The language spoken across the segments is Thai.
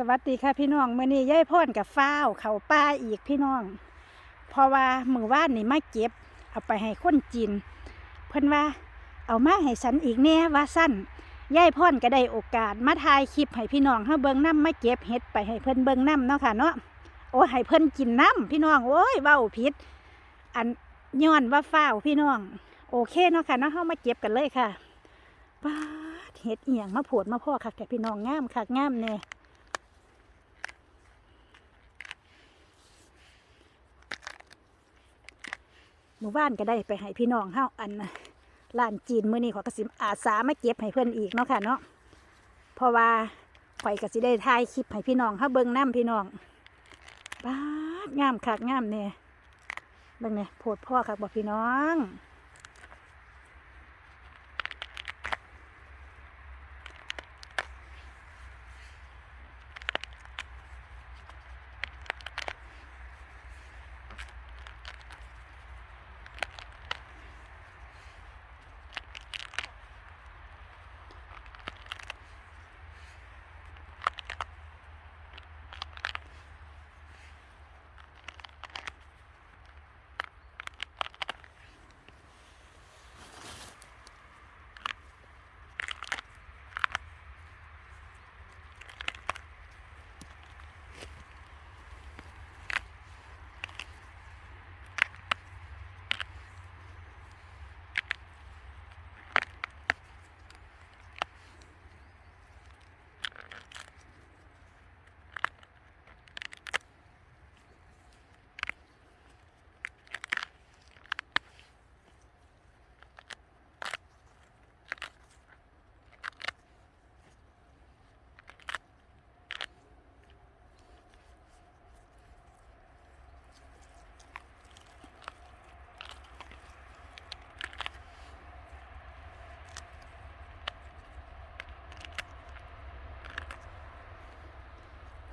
สวัสดีค่ะพี่น้องเมื่อนี้ยายพ่นกับฟ้าวเขาป้าอีกพี่น้อง เพราะว่ามือว่านนี่มาเก็บ เอาไปให้คนจีนเพิ่นว่าเอามาให้ฉันอีกแน่ว่าสั้นยายพ่นก็ได้โอกาสมาถ่ายคลิปให้พี่น้องเฮาเบิ่งน้ำมาเก็บเห็ดไปให้เพิ่นเบิ่งน้ำเนาะค่ะเนาะโอ้ให้เพิ่นกินน้ำพี่น้องโอ้ยเว้าผิด อันย้อนว่าฟ้าวพี่น้อง โอเคเนาะค่ะเนาะเฮามาเก็บกันเลยค่ะป้าดเห็ดเอียงมาผดมาพ่อคักแต่พี่น้องงามคักงามแน่ หมู่บ้านก็ได้ไปให้พี่น้องเฮาอันล้านจีนมื้อนี้ขอยกสิอาสามาเก็บให้เพื่อนอีกเนาะค่ะเนาะเพราะว่าข่อยก็สิได้ถ่ายคลิปให้พี่น้องเฮาเบิ่งนํพี่น้องบ้าดงามคักงามแน่เบิ่งเน่โพดพ่อคักบอกพี่น้อง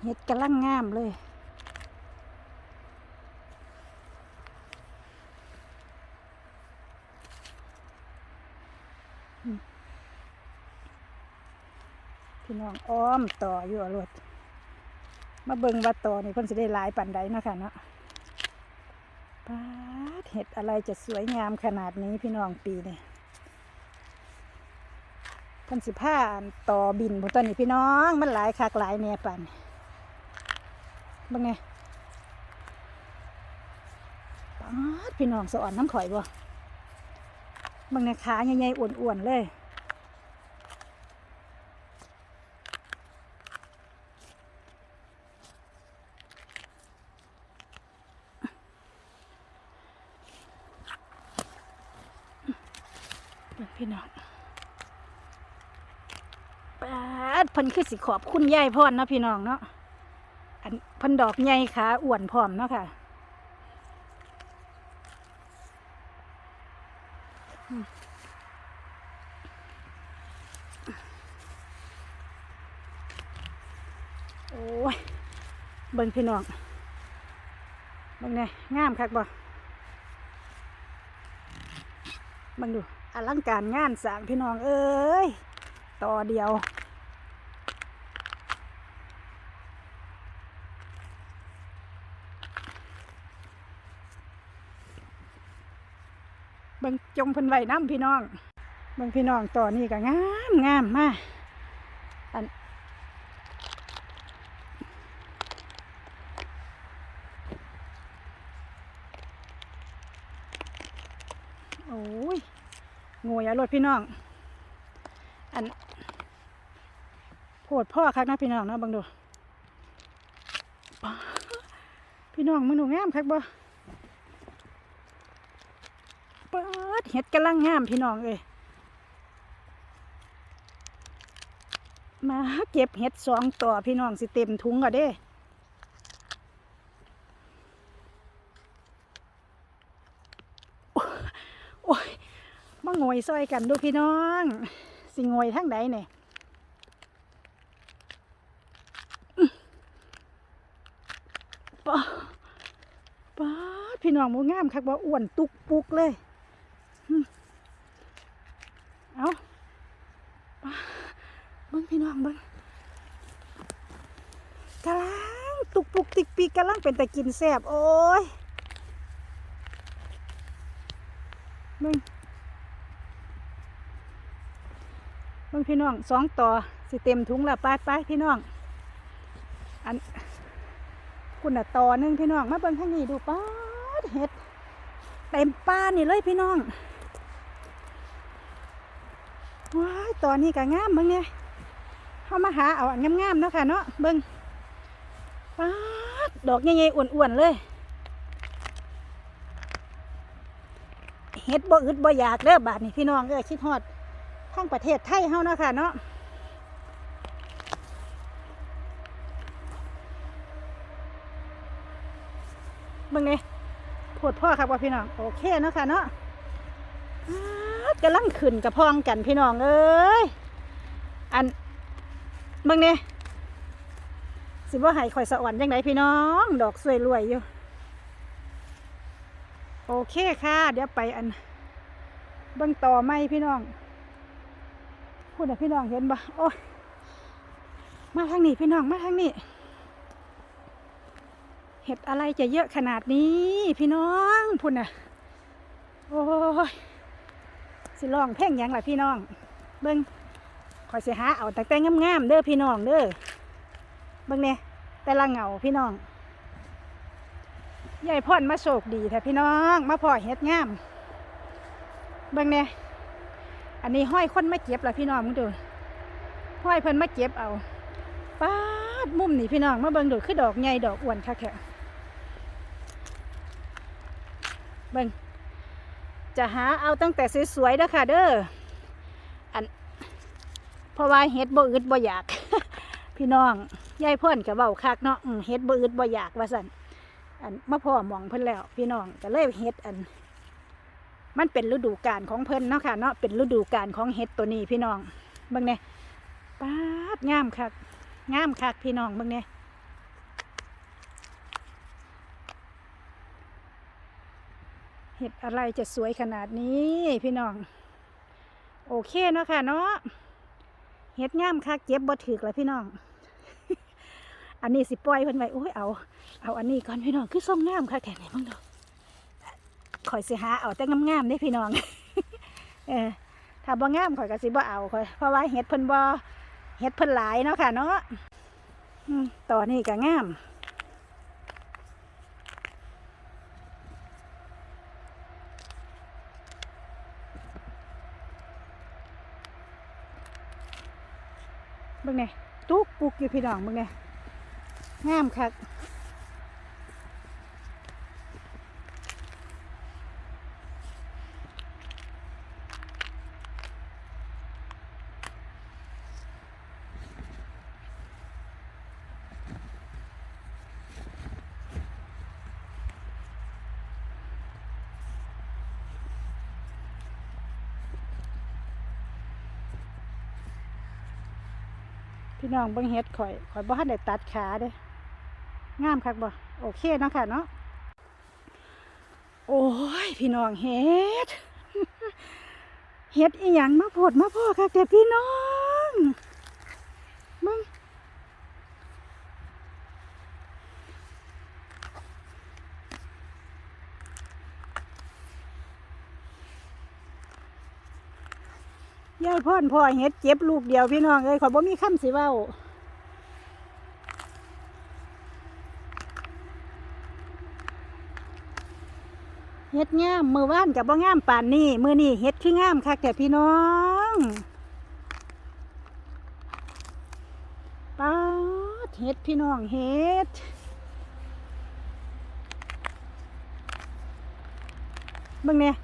เห็ดกำลังงามเลย พี่น้องอ้อมต่ออยู่อะรถมาเบิ่งว่าต่อนี่เพิ่นสิได้หลายปันใดนะคะเนาะปาดเห็ดอะไรจะสวยงามขนาดนี้พี่น้องปีนี่เพิ่นสิผ้าต่อบินพวกตัวนี้พี่น้อง มันหลายคักหลายแน่ปัน เบิ่งไงป๊าดพี่น้องสะอ่อนน้ำข่อยบ่เบิ่งในขาใหญ่ๆอ้วนๆเลยเบิ่งพี่น้องแปดพิ่นคือสิขอบคุณยายพรเนะพี่น้องเนาะ พิ่นดอกใหญ่ขาอ้วนพร้อมเนาะค่ะโอ้ยเบิ่งพี่น้องเบิ่งไงงามคักบ่เบังดูอลังการงานสร้างพี่น้องเอ้ยต่อเดียว จงเพิ่นไว้น้ำพี่น้องเบิ่งพี่น้องต่อนี่ก็งามงามมาอันโอ้ยงวยเอารถพี่น้อง อันโพดพ่อคักนะพี่น้องนาะบังดูพี่น้องมึงดูงามคักบ่ปิด เห็ดกำลังงามพี่น้องเอ้ยมาเก็บเห็ดสองต่อพี่น้องสิเต็มถุงก็เด้โอ้ยมาโงยซอยกันดูพี่น้อง สิโงยทั้งใดเนี่ยอื้าป๊าพี่น้องมูงามคักว่าอ้วนตุกปุกเลย เอาปาเบิ้งพี่น้องเบิ้งกำลังตุกปุกติกปีกำลังเป็นแตะกินแซ่บโอ้ยมึงมึงพี่น้องสองต่อสิเต็มถุงละไปไปพี่น้อง อันคุณน่ะต่อหนึ่งพี่น้อง มาเบิ่งข้างนี้ดูป้าเห็ดเต็มป้านี่เลยพี่น้อง ว้ายตอนนี้ก็งามมึงเนี่ยเข้ามาหาเอาอันงามๆเนาะค่ะเนาะเบิ่งป้าดดอกใหญ่ๆอ้วนๆเลยเฮ็ดบ่อึดบ่อยากเด้อบาดนี่พี่น้องเอ้ยคิดฮอดทั้งประเทศไทยเฮาเนาะค่ะเนาะเบิ่งนี่โพดพ่อครับว่าพี่น้อง โอเคเนาะค่ะเนาะ กำลังขึ้นกระพองกันพี่น้องเอ้ยอันเบิ่งนี่สิบ่ให้ข่อยสะอ่อนจังไดพี่น้อง ดอกสวยรวยอยู่ โอเคค่ะ เดี๋ยวไปอันเบิ่งต่อไหมพี่น้องพูดนะพี่น้องเห็นบ่โอ้ยมาทางนี้พี่น้องมาทางนี้เห็ดอะไรจะเยอะขนาดนี้ พี่น้องพูดนะโอ้ย สิลองเพ่งยังล่ะพี่น้อง เบิ่งคอยสิหาเอาแต่แต่งามๆเด้อพี่น้องเด้อเบิ่งเนี่ยแต่ละเหงาพี่น้องยายพ่อนมาโศกดีแท้พี่น้องมาพ่อเฮ็ดงามเบิ่งเนี่ยอันนี้ห้อยคนมาเก็บล่ะพี่น้องมึงดูห้อยเพิ่นมาเก็บเอาป้าดมุมนี่พี่น้องมาเบิ่งดูคือดอกใหญ่ดอกอ้วนค่ะแค่เบิ่ง จะหาเอาตั้งแต่สวยๆเด้อค่ะเด้ออันเพราะว่าเฮ็ดบ่อึดบ่อยาก พี่น้องยายพ่อนก็เว้าคักเนาะเฮ็ดบ่อึดบ่อยากว่าซั่นอันมาพ่อมองเพิ่นแล้ว พี่น้องก็เลยเฮ็ดอัน มันเป็นฤดูกาลของเพิ่นเนาะค่ะเนาะเป็นฤดูกาลของเฮ็ดตัวนี้พี่น้องเบิ่งเนี่ยป๊าดงามคักงามคักพี่น้องเบิ่งเนี่ย เห็ดอะไรจะสวยขนาดนี้พี่น้อง โอเคเนาะค่ะเนาะเห็ดงามคักเก็บบ่ถึกแล้วพี่น้อง อันนี้สิปล่อยเพิ่นไว้โอ้ยเอา เอาอันนี้ก่อนพี่น้องคือส้มงามค่ะแค่ไหนบ้างเนาะข่อยสิหาเอาแต่งามๆได้พี่น้อง เออถ้าบ่งามข่อยก็สิบ่เอาข่อยเพราะว่าเห็ดเพิ่นบ่เห็ดเพิ่นหลายเนาะค่ะเนาะต่อนี้ก็งาม เบิ่งเนี่ยตุ๊กปุกอยู่พี่น้องเบิ่งเนี่ยงามคัก พี่น้องเบิ้งเฮ็ดข่อยข่อยบ่ทันได้ตัดขาเด้งามคักบ่โอเคเนาะค่ะเนาะโอ้ยพี่น้องเฮ็ดเฮ็ดอีหยังมาโพดมาพ่อค่ะแต่พี่น้องมึง ยายพ่อนพ่อเฮ็ดเจ็บลูกเดียวพี่น้องเอ้ยขอบ่มีคำสิเว้าเฮ็ดงามมือว่านกับบ่งามป่านนี้มือนี้เฮ็ดคืองามคักแต่พี่น้องป๊าเฮ็ดพี่น้องเฮ็ดเบิ่งเนี่ย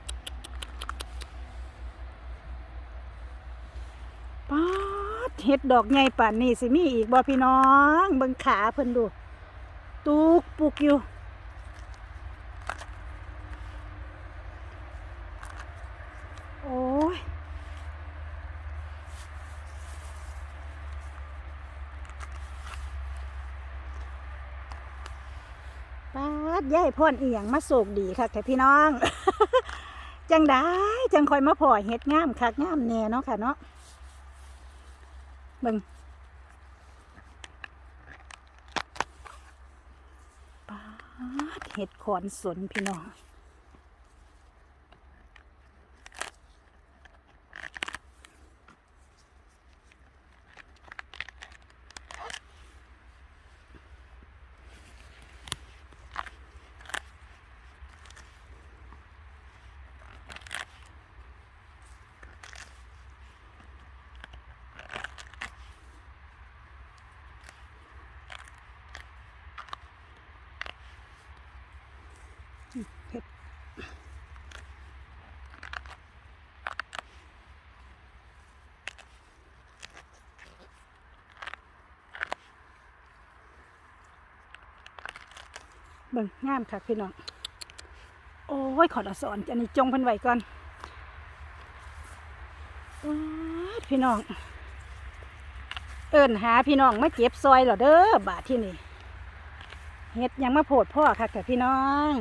ป๊าด เฮ็ดดอกใหญ่ป่านนี้สิมีอีกบ่พี่น้องเบิ่งขาเพิ่นดู ตุกปุกอยู่ โอ้ยป้าดยายพ่อนเอียงมาโศกดีค่ะแต่พี่น้อง จังได้จังคอยมาพ่อเฮ็ดงามคักงามแน่เนาะค่ะเนาะ บิ่งปาดเห็ดขอนสนพี่น้อง บิ่งงามค่ะพี่น้อง โอ้ยขอละสอนอันนี้จงเพันไว้ก่อนว้าพี่น้อง เอิ้นหาพี่น้องมาเก็บซอยเหรอเด้อบาทที่นี่เฮ็ดยังมาโพดพ่อค่ะค่ะพี่น้อง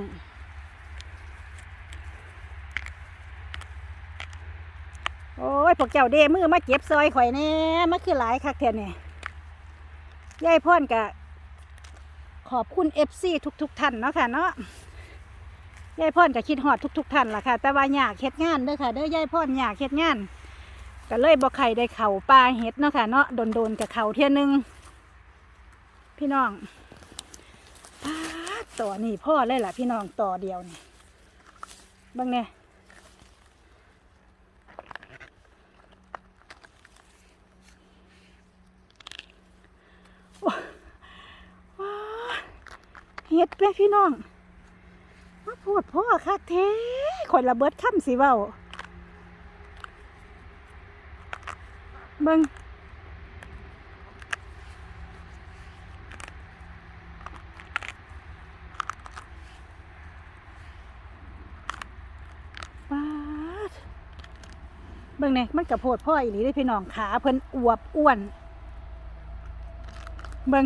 โอ้ยพวกเจ้าเดมือมาเก็บซอยข่อยแน่มาคือหลายคักแท้เนี่ยยายพ่อนกะ ขอบคุณเอฟซีทุกๆท่านเนาะค่ะเนาะยายพ่อนก็คิดฮอดทุก ๆท่านล่ะค่ะ แต่ว่าอยากเฮ็ดงานเด้อค่ะเด้อยายพ่อนอยากเฮ็ดงานก็เลยบ่ใครได้เข่าปลาเฮ็ดเนาะค่ะเนาะโดนๆกับเข่าเที่ยนึงพี่น้องต่อนี่พ่อเลยล่ะพี่น้องต่อเดียวนี่บิ่งเนี่ย ว้า เฮ็ดแม่พี่น้องมาพูดพ่อคักเท้ข่อยระเบิดค่ำสิเว้าเบิ่งปาเบิ่งเนี่ยมันกระโพดพ่ออีหลีได้พี่น้องขาเพิ่นอวบอ้วน เบิ่ง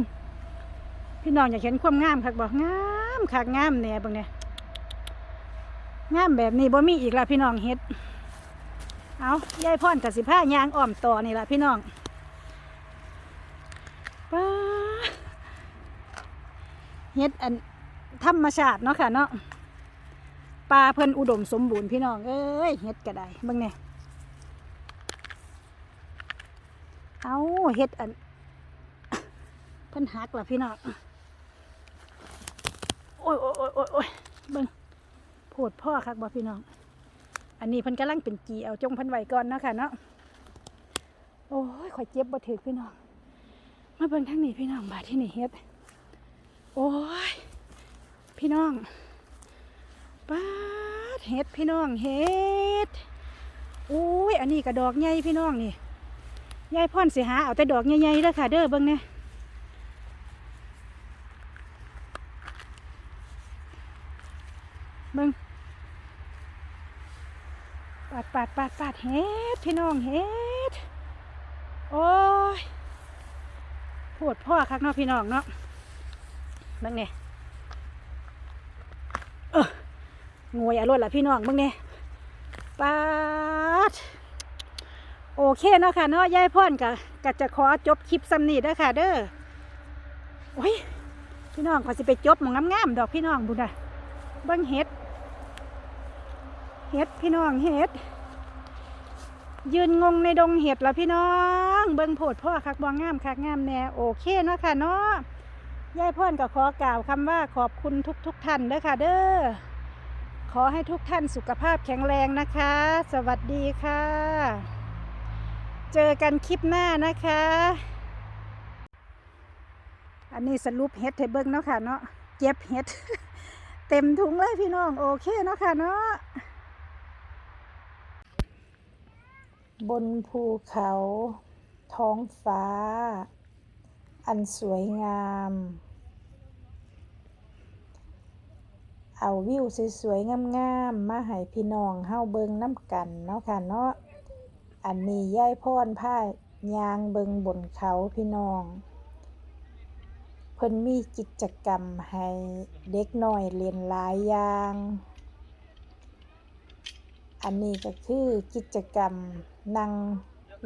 พี่น้องอยากเห็นความงามคักบอกงามคักงามเนี่ยบิ่งเนี่ยงามแบบนี้บ่มีอีกละพี่น้องเฮ็ด เอายายพ่อนกับสิผ้ายางอ้อมต่อนี่ละพี่น้องป้าเฮ็ดอันธรรมชาติเนาะค่ะเนาะปลาเพิ่นอุดมสมบูรณ์พี่น้องเอ้ยเฮ็ดก็ได้บิ่งเนี่ยเอาเฮ็ดอันเพิ่นหักล่ะพี่น้อง โอ้ยโอ้ยโอ้ยโอ้ยโอ้ยเบิ่งโพดพ่อคักบ่พี่น้อง อันนี้เพิ่นกำลังเป็นกีเอาจงพิ่นไว้ก่อนเนาะค่ะเนาะ โอ้ยข่อยเจ็บบ่ถึกพี่น้อง มาเบิ่งทางนี้พี่น้องบาดที่นี่เฮ็ด โอ้ย พี่น้องปาดเฮ็ดพี่น้องเฮ็ดโอ้ย อันนี้ก็ดอกใหญ่พี่น้องนี่ยายพ่อนสิหาเอาแต่ดอกใหญ่ๆเด้อค่ะเด้อเบิ่งเนี่ย เบิ่ง ปาดปาดปาดเฮ็ดพี่น้องเฮ็ดโอ้ยปวดพ่อคักเนาะพี่น้องเนาะบิ่งเนี่ยเอองวยอารมณ์ละพี่น้องบิ่งเนี่ยปาดโอเคเนาะค่ะเนาะยายพ่อนกะกะจะขอจบคลิปซ้ำนี้ด้อค่ะ เด้อโอ้ยพี่น้องขอสิไปจบมองงามๆดอกพี่น้องบุญนะเบิ่งเฮ็ดเห็ดพี่น้องเห็ด ยืนงงในดงเห็ดและพี่น้อง เบิ่งโพดพ่อคักบองงามคักงามแน่โอเคเนาะค่ะเนาะยายพ่อนก็ขอกล่าวคำว่าขอบคุณทุกทุกท่านเด้อค่ะเด้อขอให้ทุกท่านสุขภาพแข็งแรงนะคะ สวัสดีค่ะ เจอกันคลิปหน้านะคะ อันนี้สรุปเห็ดให้เบิ่งเนาะค่ะเนาะเก็บเห็ด เต็มถุงเลยพี่น้องโอเคเนาะค่ะเนาะ บนภูเขา ท้องฟ้า อันสวยงาม เอาวิวสวยๆงามๆมาให้พี่น้องเฮาเบิงน้ำกันเนาะค่ะเนาะอันนี้ย่ายพรผ้ายางเบิงบนเขาพี่น้องเพิ่นมีกิจกรรมให้เด็กน้อยเรียนหลายอย่าง อันนี้ก็คือกิจกรรม นั่ง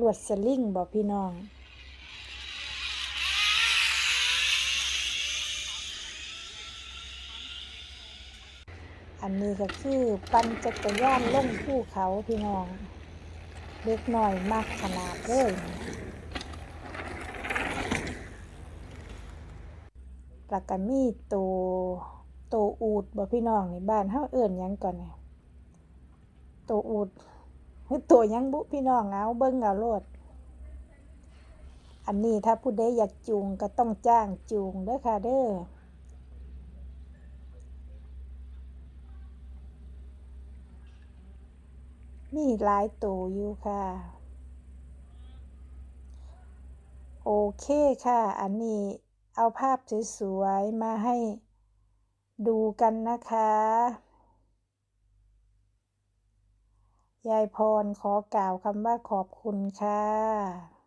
ลวดสลิงบอกพี่น้องอันนี้ก็คือปั่นจักรยานลงภูเขาพี่น้อง เล็กน้อยมากขนาดเลยแล้วก็มีตัวตัวอูดบ่พี่น้องในบ้านเฮาเอิ้นยังก่อนเนี่ยตัวอูด หรือตัวยังบุพี่น้องเอาเบิ่งเอาโลด อันนี้ถ้าผู้ใดอยากจูงก็ต้องจ้างจูงเด้อค่ะเด้อมีหลายตัวอยู่ค่ะ โอเคค่ะ อันนี้เอาภาพสวยๆมาให้ดูกันนะคะ ยายพรขอกล่าวคำว่าขอบคุณค่ะ